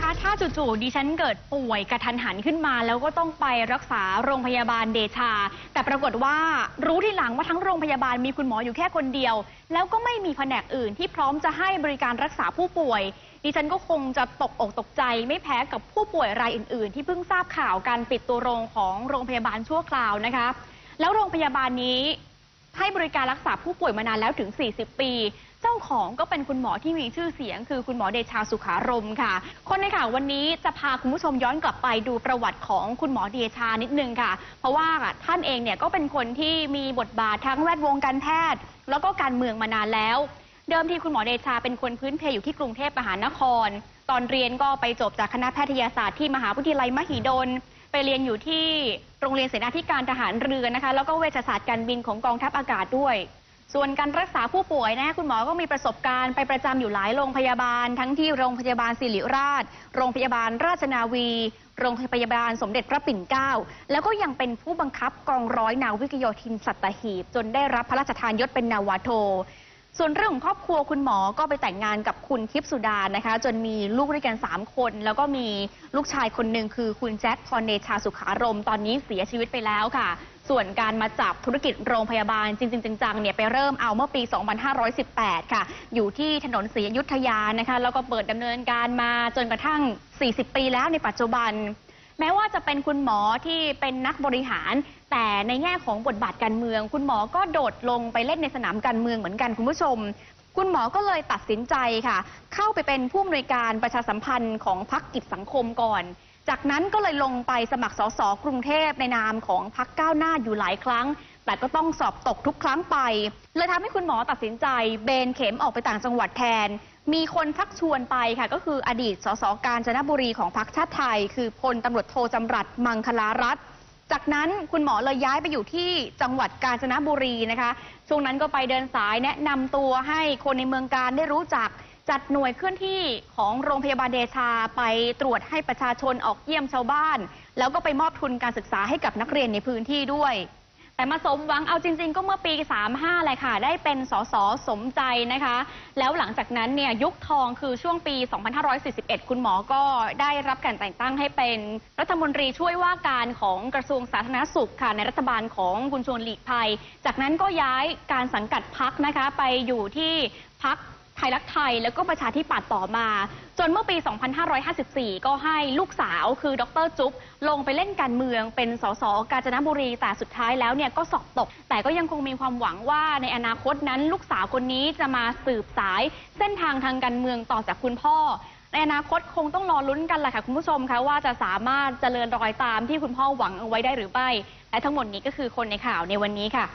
คะถ้าจู่ๆดิฉันเกิดป่วยกระทันหันขึ้นมา แล้วก็ต้องไปรักษาโรงพยาบาลเดชา แต่ปรากฏว่ารู้ทีหลังว่าทั้งโรงพยาบาลมีคุณหมออยู่แค่คนเดียว แล้วก็ไม่มีแผนกอื่นที่พร้อมจะให้บริการรักษาผู้ป่วย ดิฉันก็คงจะตกอกตกใจ ไม่แพ้กับผู้ป่วยรายอื่น ๆ ที่เพิ่งทราบข่าวการปิดตัวโรงของโรงพยาบาลชั่วคราวนะคะ แล้วโรงพยาบาลนี้ ให้บริการรักษาผู้ป่วยมานานแล้วถึง 40 ปี เจ้าของก็เป็นคุณหมอที่มีชื่อเสียง คือคุณหมอเดชาสุขารมค่ะ คนในข่าววันนี้จะพาคุณผู้ชมย้อนกลับไปดูประวัติของคุณหมอเดชานิดนึงค่ะ เพราะว่าท่านเองเนี่ยก็เป็นคนที่มีบทบาททั้งแวดวงการแพทย์ แล้วก็การเมืองมานานแล้ว เดิมทีคุณหมอเดชาเป็นคนพื้นเพอยู่ที่กรุงเทพมหานคร ตอนเรียนก็ไปจบจากคณะแพทยศาสตร์ที่มหาวิทยาลัยมหิดล ไปเรียนอยู่ที่โรงเรียนเสนาธิการทหารเรือนะคะ แล้วก็เวชศาสตร์การบินของกองทัพอากาศด้วย ส่วนการรักษาผู้ป่วยนะคุณหมอก็มีประสบการณ์ไปประจำอยู่หลายโรงพยาบาล ทั้งที่โรงพยาบาลศิริราช โรงพยาบาลราชนาวี โรงพยาบาลสมเด็จพระปิ่นเกล้า แล้วก็ยังเป็นผู้บังคับกองร้อยนาวิกโยธินสัตหีบ จนได้รับพระราชทานยศเป็นนาวาโท ส่วนเรื่องของครอบครัวคุณหมอก็ไปแต่งงานกับคุณทิพย์สุดานะคะ จนมีลูกด้วยกัน 3 คน แล้วก็มีลูกชายคนหนึ่งคือคุณแจ็คพรเนชาสุขารม ตอนนี้เสียชีวิตไปแล้วค่ะ ส่วนการมาจับธุรกิจโรงพยาบาลจริงๆจังๆเนี่ยไปเริ่มเอาเมื่อปี 2518 ค่ะ อยู่ที่ถนนศรีอยุธยานะคะ แล้วก็เปิดดำเนินการมาจนกระทั่ง 40 ปีแล้วในปัจจุบัน แม้ว่าจะเป็นคุณหมอที่เป็นนักบริหาร แต่ในแง่ของบทบาทการเมือง คุณหมอก็โดดลงไปเล่นในสนามการเมืองเหมือนกันคุณผู้ชม คุณหมอก็เลยตัดสินใจค่ะ เข้าไปเป็นผู้อำนวยการประชาสัมพันธ์ของพรรคกิจสังคมก่อน จากนั้นก็เลยลงไปสมัครสสกรุงเทพในนามของพรรคก้าวหน้าอยู่หลายครั้ง แต่ก็ต้องสอบตกทุกครั้งไปเลยทำให้คุณหมอตัดสินใจเบนเข็มออกไปต่างจังหวัดแทน มีคนชักชวนไปค่ะ ก็คืออดีตสสกาญจนบุรีของพรรคชาติไทย คือพลตำรวจโทจำรัดมังคลารัตน์จากนั้นคุณหมอเลยย้ายไปอยู่ที่จังหวัดกาญจนบุรีนะคะ ช่วงนั้นก็ไปเดินสายแนะนำตัวให้คนในเมืองการได้รู้จัก จัดหน่วยเคลื่อนที่ของโรงพยาบาลเดชาไปตรวจให้ประชาชนออกเยี่ยมชาวบ้าน แล้วก็ไปมอบทุนการศึกษาให้กับนักเรียนในพื้นที่ด้วย แต่มาสมหวังเอาจริง ๆ ก็เมื่อปี 35แหละค่ะ ได้เป็นสสสมใจนะคะ แล้วหลังจากนั้นเนี่ยยุคทองคือช่วงปี 2541 คุณหมอก็ได้รับการแต่งตั้งให้เป็นรัฐมนตรีช่วยว่าการของกระทรวงสาธารณสุขค่ะในรัฐบาลของคุณชวนหลีกภัย จากนั้นก็ย้ายการสังกัดพักนะคะไปอยู่ที่พัก ไทยรักไทยแล้วก็ประชาธิปัตย์ต่อมา จนเมื่อปี 2554 ก็ให้ลูกสาวคือดรจุ๊บลงไปเล่นการเมืองเป็นสสกาญจนบุรี แต่สุดท้ายแล้วเนี่ยก็สอบตก แต่ก็ยังคงมีความหวังว่าในอนาคตนั้นลูกสาวคนนี้จะมาสืบสายเส้นทางทางการเมืองต่อจากคุณพ่อในอนาคตคงต้องรอลุ้นกันแหละค่ะคุณผู้ชมคะว่าจะสามารถเจริญรอยตามที่คุณพ่อหวังเอาไว้ได้หรือไม่ และทั้งหมดนี้ก็คือคนในข่าวในวันนี้ค่ะ